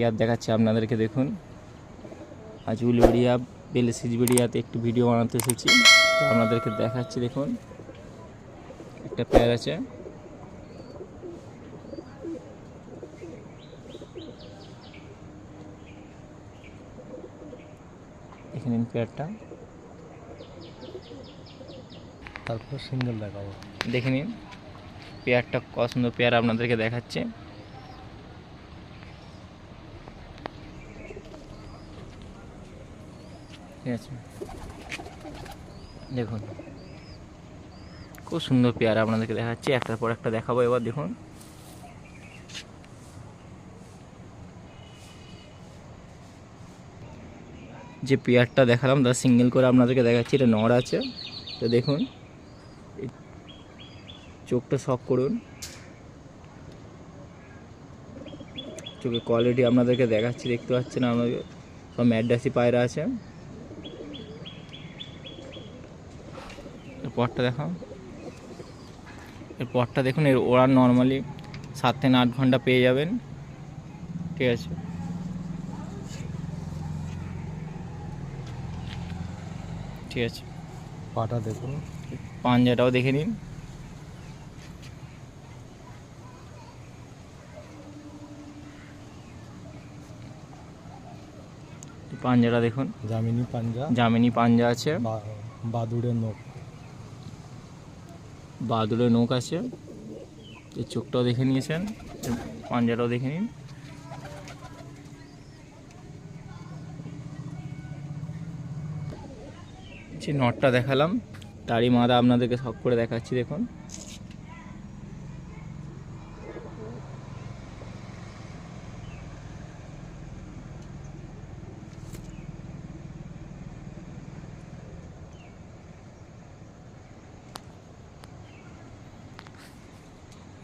Pair দেখাচ্ছি আপনাদেরকে দেখুন। আজ উলবেড়িয়া বেলেসিজবেড়িয়াতে একটু ভিডিও বানাতে এসেছি। তো আপনাদেরকে দেখাচ্ছি দেখুন। একটা পেয়ার আছে। দেখে নিন পেয়ারটা তারপর সিঙ্গেল দেখাবো। দেখে নিন। পেয়ারটা কত সুন্দর পেয়ার আপনাদেরকে দেখাচ্ছে। ঠিক আছে। দেখুন। খুব সুন্দর পেয়ারা আপনাদেরকে দেখাচ্ছি। একটার পর একটা দেখাবো এবার, দেখুন। যে পেয়ারটা দেখালাম, তার সিঙ্গেল করে আপনাদেরকে দেখাচ্ছি, এটা নড় আছে। তো দেখুন চোখটা শখ করুন। চোখের কোয়ালিটি আপনাদেরকে দেখাচ্ছি, দেখতে পাচ্ছেন আপনাদের সব ম্যাডাসি পায়রা আছে। পরটা দেখাও। এর পরটা দেখুন এর ওড়ান নর্মালি সাত থেকে আট ঘণ্টা পেয়ে যাবেন। ঠিক আছে। ঠিক আছে। পাটা দেখুন। পাঞ্জাটাও দেখে নিন। পাঞ্জাটা দেখুন। জামিনী পাঞ্জা। জামিনী পাঞ্জা আছে। বা- বাদুড়ের নখ বাদুড়ের নৌক আছে। এই চোখটাও দেখে নিয়েছেন পাঞ্জাটাও দেখে নিন। যে নটটা দেখালাম, তারই মাদা আপনাদেরকে সব করে দেখাচ্ছি, দেখুন।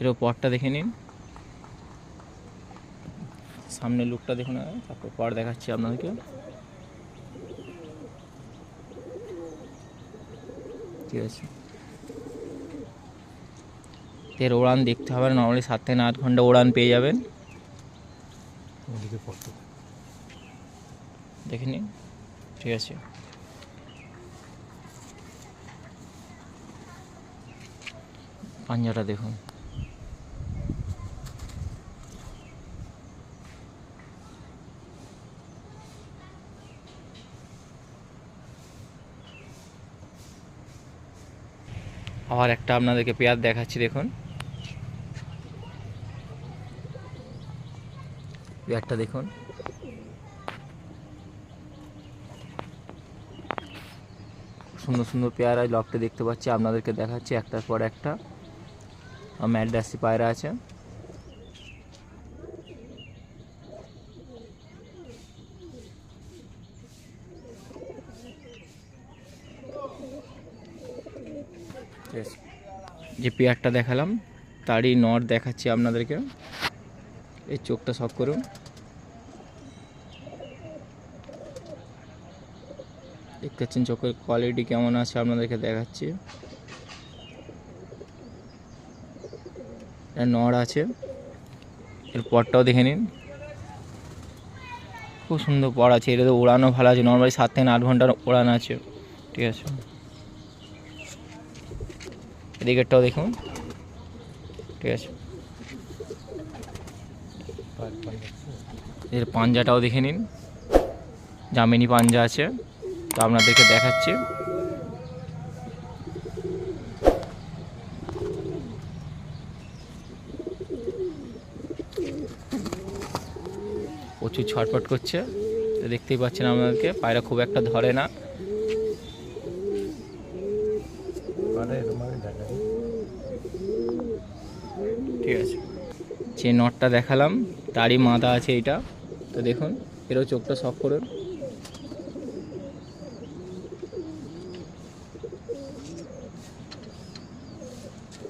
এর পরটা দেখে নিন। সামনে লুকটা দেখুন তারপর পর দেখাচ্ছি আপনাদেরকে। ঠিক আছে। এর উড়ান দেখতে হবে নর্মালি সাত থেকে আট ঘণ্টা উড়ান পেয়ে যাবেন। দেখে নিন, ঠিক আছে। পাঞ্জাটা দেখুন। আবার একটা আপনাদেরকে পেয়ার দেখাচ্ছি, দেখুন। পেয়ারটা দেখুন। সুন্দর সুন্দর পেয়ারা লকটে দেখতে পাচ্ছি, আপনাদেরকে দেখাচ্ছি একটার পর একটা। ম্যাডাসি পায়রা আছে। যে পেয়ারটা দেখালাম। তারই নট দেখাচ্ছি আপনাদেরকে। এই চোখটা সব করুন। দেখতে পাচ্ছেন চোখের কোয়ালিটি কেমন আছে আপনাদেরকে দেখাচ্ছি। নড় আছে। এর পরটাও দেখে নিন। খুব সুন্দর পর আছে। এটা তো ওড়ানো ভালো আছে। নর্মালি সাত থেকে আট ঘণ্টার ওড়ানো আছে। ঠিক আছে। এদিকেরটাও দেখুন। ঠিক আছে। এর পাঞ্জাটাও দেখে নিন। জামিনী পাঞ্জা আছে। তো আপনাদেরকে দেখাচ্ছি। প্রচুর ছটফট করছে। দেখতেই পাচ্ছেন আপনাদেরকে। পায়রা খুব একটা ধরে না পাটা এরকম ভাবে দেখা যায়। ঠিক আছে। যে নটটা দেখালাম, তারই মাথা আছে এইটা তো দেখুন, এরও চোখটা সফ করুন।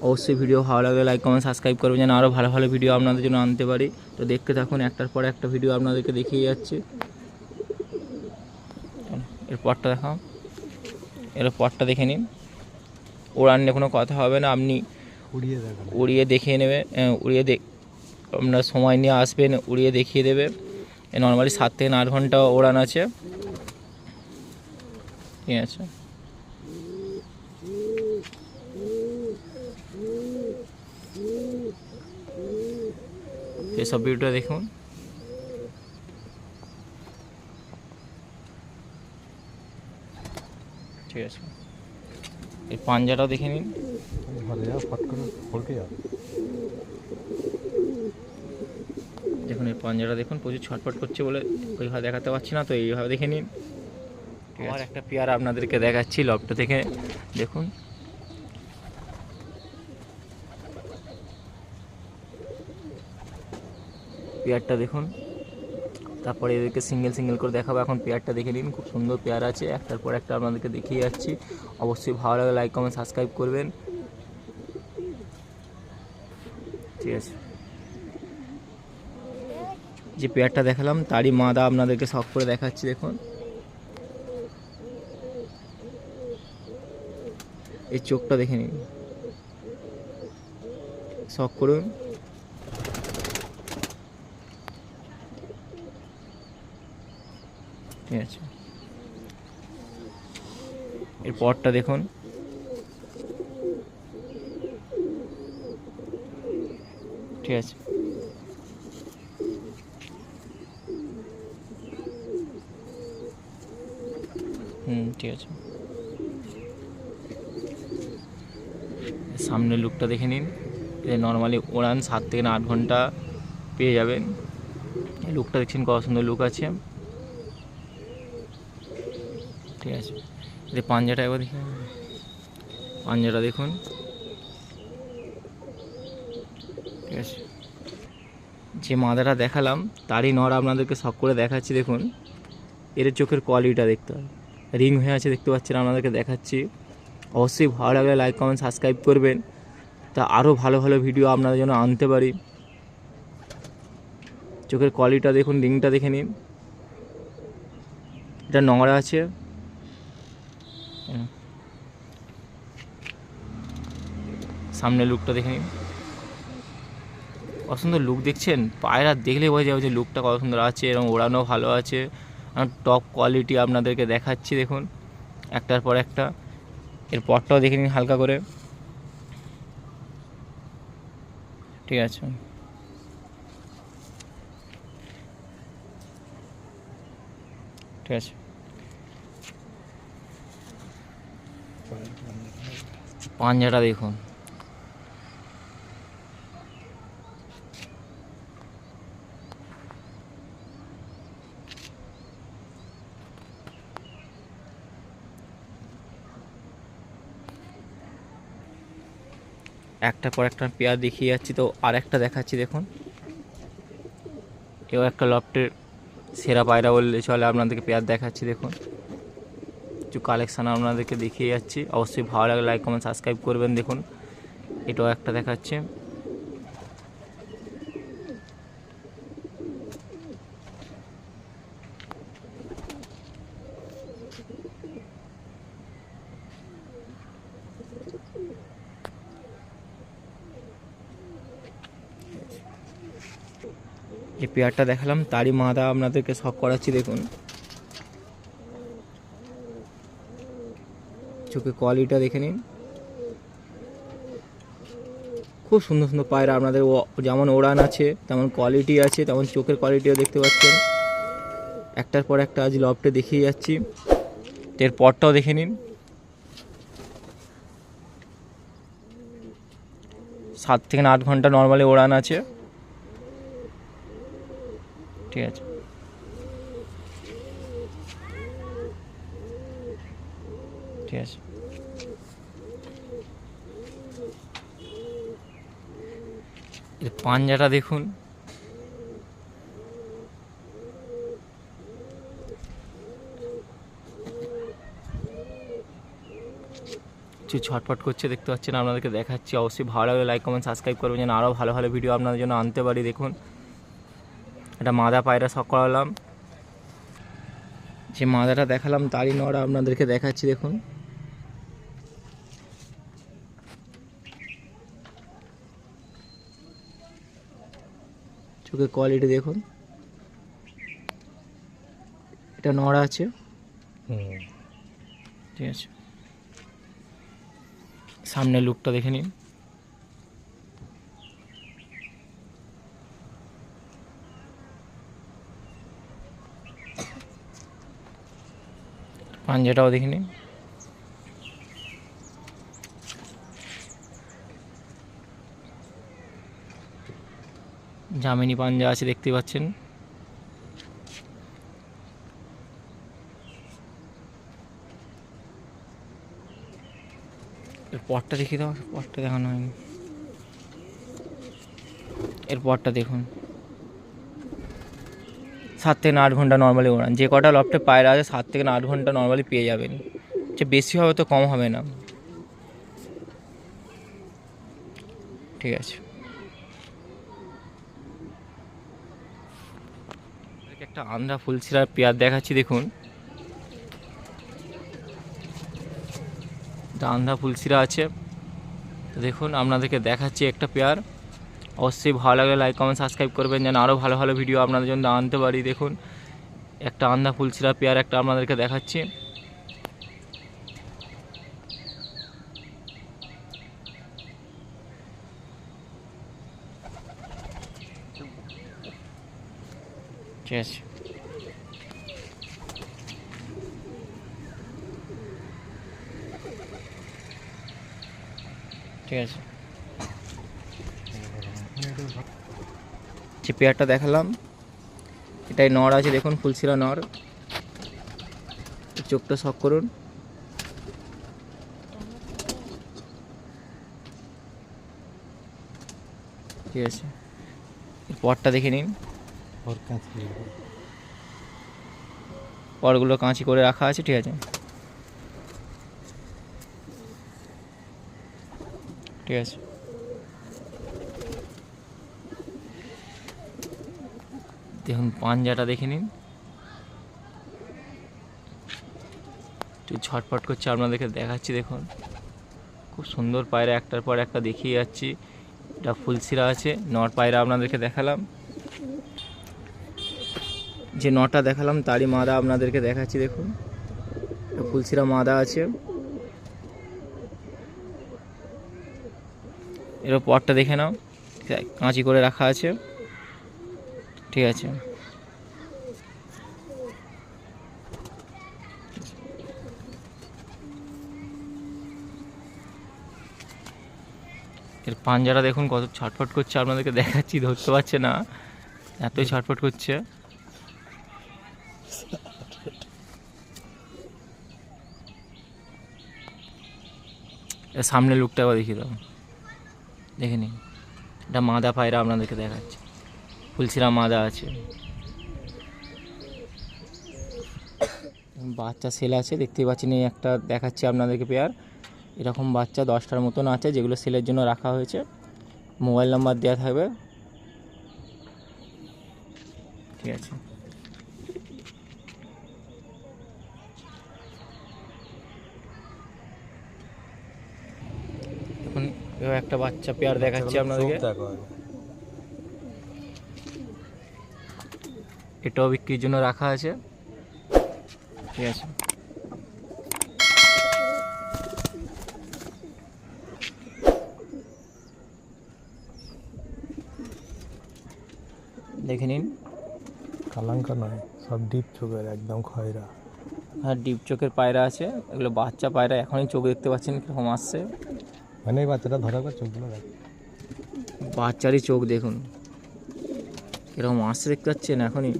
অবশ্যই ভিডিও ভালো লাগলে লাইক কমেন্ট সাবস্ক্রাইব করবেন যেন আরও ভালো ভালো ভিডিও আপনাদের জন্য আনতে পারি। তো দেখতে থাকুন, একটার পর একটা ভিডিও আপনাদেরকে দেখিয়ে যাচ্ছে। এর পরটা দেখাও। এর পরটা দেখে নিন। ওড়ান নিয়ে কোনো কথা হবে না। আপনি উড়িয়ে দেখিয়ে নেবে উড়িয়ে দেখ আপনার সময় নিয়ে আসবেন, উড়িয়ে দেখিয়ে দেবে। নর্মালি সাত থেকে আট ঘণ্টা ওড়ান আছে। ঠিক আছে? এসব ভিডিওটা দেখুন। ঠিক আছে। এই পাঞ্জাটাও দেখে নিন। যাও ফট করে ফলকে যাও দেখুন এই পাঞ্জাটা দেখুন প্রচুর ছটফট করছে বলে ওইভাবে দেখাতে পারছি না তো এইভাবে দেখে নিন। আমার একটা পেয়ারা আপনাদেরকে দেখাচ্ছি লবটা থেকে দেখুন। পেয়ারটা দেখুন তারপরে এদেরকে সিঙ্গেল সিঙ্গেল করে দেখাবো। এখন পেয়ারটা দেখে নিন খুব সুন্দর পেয়ার আছে একটার পর একটা আপনাদেরকে দেখিয়ে যাচ্ছি। অবশ্যই ভালো লাগে লাইক কমেন্ট সাবস্ক্রাইব করবেন। ঠিক আছে। যে পেয়ারটা দেখালাম, তারই মাদা আপনাদেরকে শখ করে দেখাচ্ছি, দেখুন। এই চোখটা দেখে নিন। শখ করুন। ঠিক আছে। এর পরটা দেখুন। ঠিক আছে। হুম, ঠিক আছে। সামনের লুকটা দেখে নিন। নর্মালি ওড়ান সাত থেকে আট ঘণ্টা পেয়ে যাবেন। এই লুকটা দেখছেন কত সুন্দর লুক আছে। ঠিক আছে। পাঞ্জাটা একবার দেখে নিন। পাঞ্জাটা দেখুন। ঠিক আছে যে মাদাটা দেখালাম, তারই নড় আপনাদেরকে শখ করে দেখাচ্ছি, দেখুন। এর চোখের কোয়ালিটিটা দেখতে হবে। রিং হয়ে আছে, দেখতে পাচ্ছেন, আপনাদেরকে দেখাচ্ছি। অবশ্যই ভালো লাগলে লাইক কমেন্ট সাবস্ক্রাইব করবেন। তা আরও ভালো ভালো ভিডিও আপনাদের জন্য আনতে পারি। চোখের কোয়ালিটিটা দেখুন রিংটা দেখে নিন। এটা নোংরা আছে। সামনে লুকটা দেখে নিন। কত সুন্দর লুক দেখছেন? পায়রা দেখলে বোঝা যাবে যে লুকটা কত সুন্দর আছে, এবং ওড়ানো ভালো আছে। টপ কোয়ালিটি আপনাদেরকে দেখাচ্ছি, দেখুন। একটার পর একটা। এর পরটাও দেখে নিন হালকা করে। ঠিক আছে। ঠিক আছে। পাঞ্জাটা দেখুন। একটা পর একটা পেয়ার দেখিয়ে যাচ্ছি, তো আর একটা দেখাচ্ছি, দেখুন। এও একটা লফটের সেরা পায়রা বললে চলে, আপনাদেরকে পেয়ার দেখাচ্ছি, দেখুন। কিছু কালেকশান আপনাদেরকে দেখিয়ে যাচ্ছি। অবশ্যই ভালো লাগলে লাইক কমেন্ট সাবস্ক্রাইব করবেন, দেখুন। এটাও একটা দেখাচ্ছে। পেয়ারটা দেখালাম, তারই মাদা আপনাদেরকে শখ করাচ্ছি, দেখুন। চোখে কোয়ালিটিটা দেখে নিন। খুব সুন্দর সুন্দর পায়রা আপনাদের যেমন ওড়ান আছে, তেমন কোয়ালিটি আছে, তেমন চোখের কোয়ালিটিও দেখতে পাচ্ছেন। একটার পর একটা আজ লবটে দেখিয়ে যাচ্ছি। এর পরটাও দেখে নিন। সাত থেকে আট ঘণ্টা নর্মালি ওড়ান আছে। ঠিক আছে। ঠিক আছে। পাঞ্জাটা দেখুন। কিছু ছটফট করছে দেখতে পাচ্ছেন, আপনাদেরকে দেখাচ্ছি। অবশ্যই ভালো লাগলে লাইক কমেন্ট সাবস্ক্রাইব করবেন। যেন আরও ভালো ভালো ভিডিও আপনাদের জন্য আনতে পারি। দেখুন একটা মাদা পায়রা শখ করালাম যে মাদাটা দেখালাম তারই নড়া আপনাদেরকে দেখাচ্ছি দেখুন। চোখের কোয়ালিটি দেখুন। এটা নড়া আছে। ঠিক আছে। সামনের লুকটা দেখে নিন। পাঞ্জাটাও দেখে নিন জামিনী পাঞ্জা আছে, দেখতে পাচ্ছেন। পরটা দেখিয়ে দাও পরটা দেখানো হয়নি। এর পরটা দেখুন। সাত থেকে আট ঘণ্টা নর্মালি ওড়ান। যে কটা লফটে পায়রা আছে সাত থেকে আট ঘণ্টা নর্মালি পেয়ে যাবেন। যে বেশি হবে তো কম হবে না। ঠিক আছে। একটা আন্ধ্রা ফুলশিরার পেয়ার দেখাচ্ছি, দেখুন। আন্ধ্রা ফুলশিরা আছে। দেখুন, আপনাদেরকে দেখাচ্ছি একটা পেয়ার। অবশ্যই ভালো লাগলে লাইক কমেন্ট সাবস্ক্রাইব করবেন, যেন আরও ভালো ভালো ভিডিও আপনাদের জন্য আনতে পারি। দেখুন, একটা আন্ধ্রা ফুলশিরা পেয়ার একটা আপনাদেরকে দেখাচ্ছি। ঠিক আছে। ঠিক আছে। যে পেয়ারটা দেখালাম এটাই নর আছে দেখুন ফুলশিরা নর। চোখটা শখ করুন। ঠিক আছে। পরটা দেখে নিন। পরগুলো কাঁচি করে রাখা আছে ঠিক আছে। ঠিক আছে। দেখুন পাঞ্জাটা দেখে নিন। একটু ছটফট করছে, আপনাদেরকে দেখাচ্ছি, দেখুন। খুব সুন্দর পায়রা, একটার পর একটা দেখিয়ে যাচ্ছি। এটা ফুলসিরা আছে, নর পায়রা আপনাদেরকে দেখালাম। যে নটা দেখালাম, তারই মাদা আপনাদেরকে দেখাচ্ছি, দেখুন। ফুলসিরা মাদা আছে। এর পরটা দেখে নাও, কাঁচি করে রাখা আছে। ঠিক আছে। এর পাঞ্জারা দেখুন কত ছটফট করছে, আপনাদেরকে দেখাচ্ছি, ধরতে পারছে না। এতই ছটফট করছে। সামনে লুকটা একবার দেখিয়ে দাও। দেখে নিন। এটা মাদা পায়রা আপনাদেরকে দেখাচ্ছে। ফুলসিরা মাদা আছে। বাচ্চা সেল আছে দেখতেই পাচ্ছেন এই একটা দেখাচ্ছি আপনাদেরকে পেয়ার। এরকম বাচ্চা দশটার মতন আছে যেগুলো সেলের জন্য রাখা হয়েছে। মোবাইল নাম্বার দেওয়া থাকবে। ঠিক আছে। এখন একটা বাচ্চা পেয়ার দেখাচ্ছি আপনাদেরকে চোখ দেখো আগে। এটাও বিক্রির জন্য রাখা আছে। ঠিক আছে। দেখে নিন। কালাঙ্কা নয় সব ডিপ চোখের একদম খয়রা। আর ডিপ চোখের পায়রা আছে। এগুলো বাচ্চা পায়রা এখনই চোখ দেখতে পাচ্ছেন কীরকম আসছে। মানে বাচ্চাটা ধরা চোখগুলো বাচ্চারই চোখ দেখুন। কীরকম আসছে দেখতে পাচ্ছেন এখনই।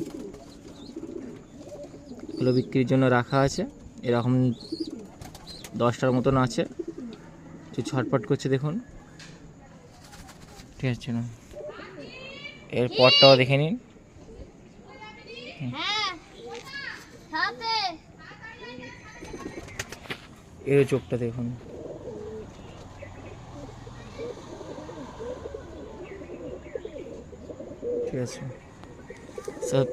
এগুলো বিক্রির জন্য রাখা আছে। এরকম দশটার মতন আছে। একটু ছটপট করছে দেখুন। ঠিক আছে না? এর পরটাও দেখে নিন। হ্যাঁ। এর চোখটা দেখুন। ঠিক আছে। সব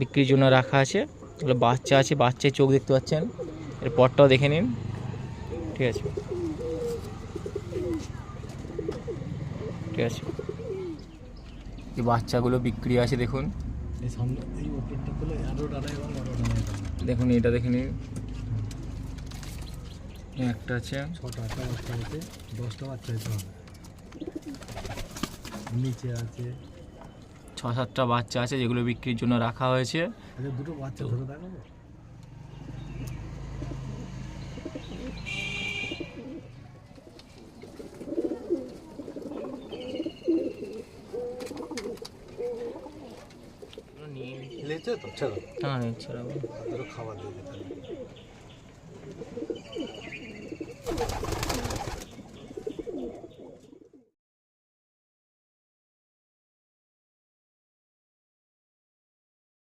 বিক্রির জন্য রাখা আছে। এগুলো বাচ্চা আছে বাচ্চার চোখ দেখতে পাচ্ছেন। এর পরটাও দেখে নিন। ঠিক আছে। ঠিক আছে। এই বাচ্চাগুলো বিক্রি আছে দেখুন। দেখুন এটা দেখে নিন। একটা আছে। ছটা আটটা বাচ্চা আছে। দশটা বাচ্চা হবে নিচে আছে। সাতটা বাচ্চা আছে যেগুলো বিক্রির জন্য রাখা হয়েছে। আচ্ছা দুটো বাচ্চা ধরে নিয়ে খেলেছে তো? ওদেরও খাবার দিয়ে।